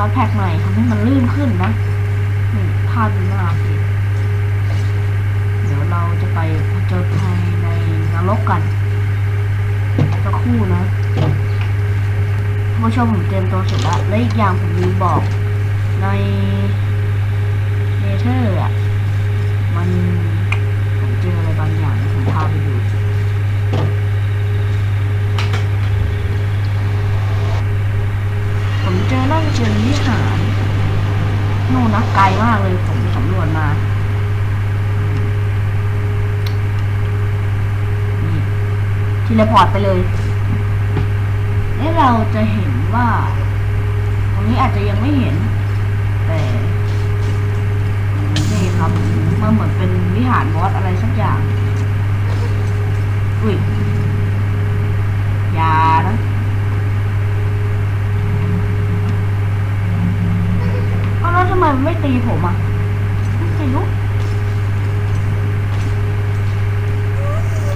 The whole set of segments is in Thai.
ซอสแพ็กใหม่ทำให้มันลื่นขึ้นนะนี่ภาพดีมากเลยเดี๋ยวเราจะไปผจญภัยในนรกกันสักครู่นะท่านผู้ชมผมเตรียมตัวเสร็จแล้วและอีกอย่างผมลืมบอกในเนเธอร์อะมันผมเจออะไรบางอย่างผมพาไปดู ผม เจอน่าจะเจอวิหารนู่นนะไกลมากเลยผมสำรวจมาทีเลพอร์ตไปเลยเอ๊ะเราจะเห็นว่า ตรงนี้อาจจะยังไม่เห็น แต่นี่ครับมันเหมือนเป็นวิหารบอสอะไรสักอย่าง อุ้ยยานะ เอา แล้วทำไมมันไม่ตีผมอะไม่รู้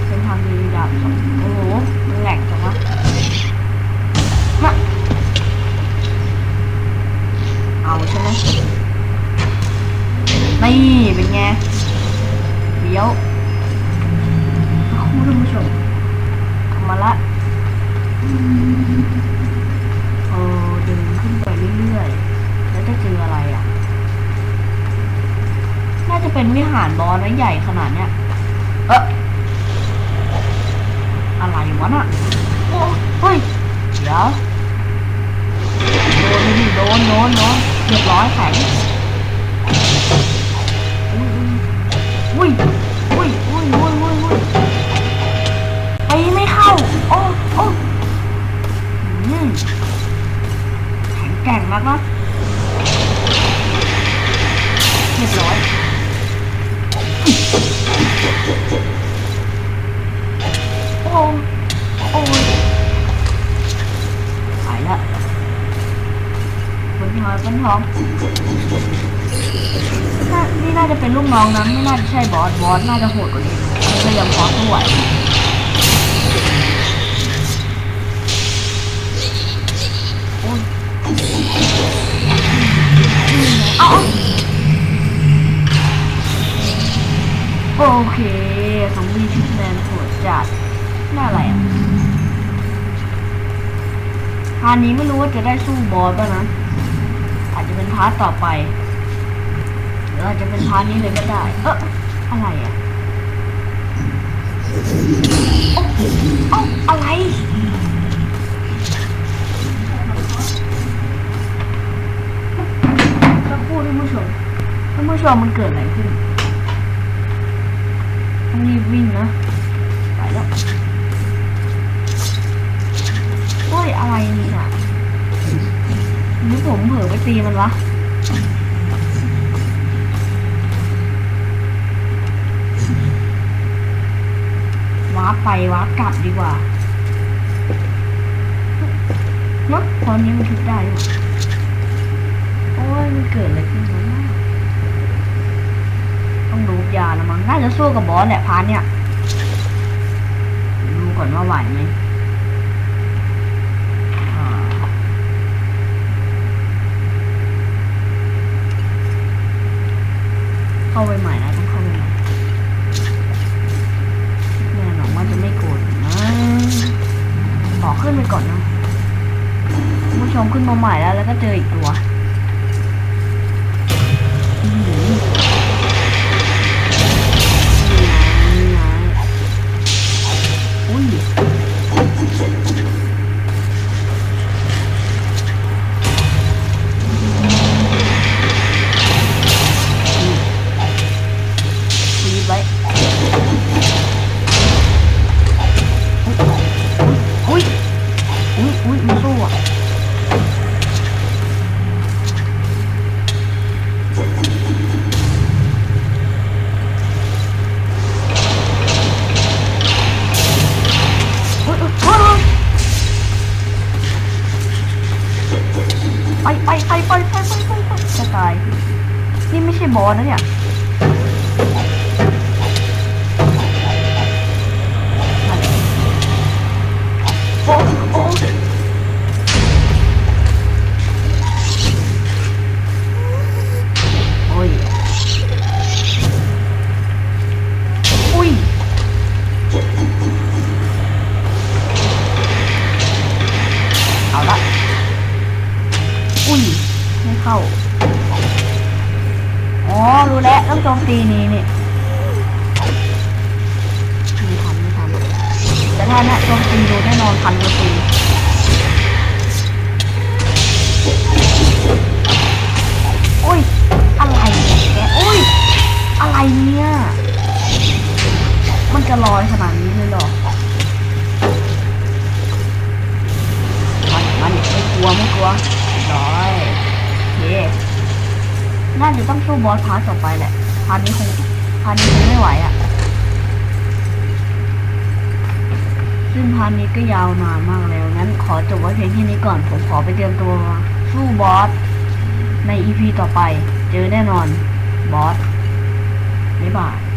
เป็นทางดีดาบสองโอ้โหมันแหลกจังวะมาเอาใช่ไหมนี่เป็นไงเดี๋ยวคุณผู้ชมทำมาละ เป็นวิหารบอสนะใหญ่ขนาดเนี้ย เอออะไรวะน่ะโอ้เฮ้ย เดี๋ยว โดนดิโดนโดนโดนเรียบร้อยแข็ง โอ้โอ้ยหายละบนทองบนทองน่านี่น่าจะเป็นลูกน้องนะไม่น่าจะใช่บอสบอสน่าจะโหดกว่านี้มันก็ยังพอสู้ไหว เอาโอเคซอมบี้พิกแมนโหดจัดน่าอะไรอะพาร์ทนี้ไม่รู้ว่าจะได้สู้บอสป่ะนะ อาจจะเป็นพาร์ทต่อไป หรืออาจจะเป็นพาร์ทนี้เลยก็ได้ เอออะไรอะโอ๊ะเอ้าอะไรสักครู่ท่านผู้ชมท่านผู้ชมมันเกิดอะไรขึ้น ต้องรีบวิ่งนะไปแล้วโอ้ยอะไรนี่น่ะหรือผมเผลอไปตีมันวะว้าร์ปไปว้าร์ปกลับดีกว่าเนอะตอนนี้มันทุบได้ โอ้ยมันเกิดอะไรขึ้นวะ ต้องดูยาละมั้งน่าจะสู้กับบอสแหละพาร์ทเนี่ย ดูก่อนว่าไหวไหมเข้าไปใหม่นะต้องเข้าไปใหม่แม่หวังว่าจะไม่โกรธนะขอขึ้นไปก่อนนะผู้ชมขึ้นมาใหม่แล้วแล้วก็เจออีกตัว ไปไปไปไปไปไปไปจะตาย นี่ไม่ใช่บอสนะเนี่ย มตีนี้เนี่ไม่ทันไม่ทันแต่ถ้าเนี่ยโจมตีโดนแน่นอนพันกว่าตีโอ้ย อะไรเนี่ยแกโอ้ย อะไรเนี่ย มันจะลอยขนาดนี้เลยเหรอมันมันไม่กลัวไม่กลัวร้อยโอเคน่าจะต้องสู้บอสพาร์ทต่อไปแหละ พันนี้คงพันนี้คงไม่ไหวอะ่ะ ซึ่งพันนี้ก็ยาวนานมากแล้ว งั้นขอจบไว้เพียงแค่นี้ก่อน ผมขอไปเตรียมตัวสู้บอส ในอีพีต่อไป เจอแน่นอน บอสบ๊ายบาย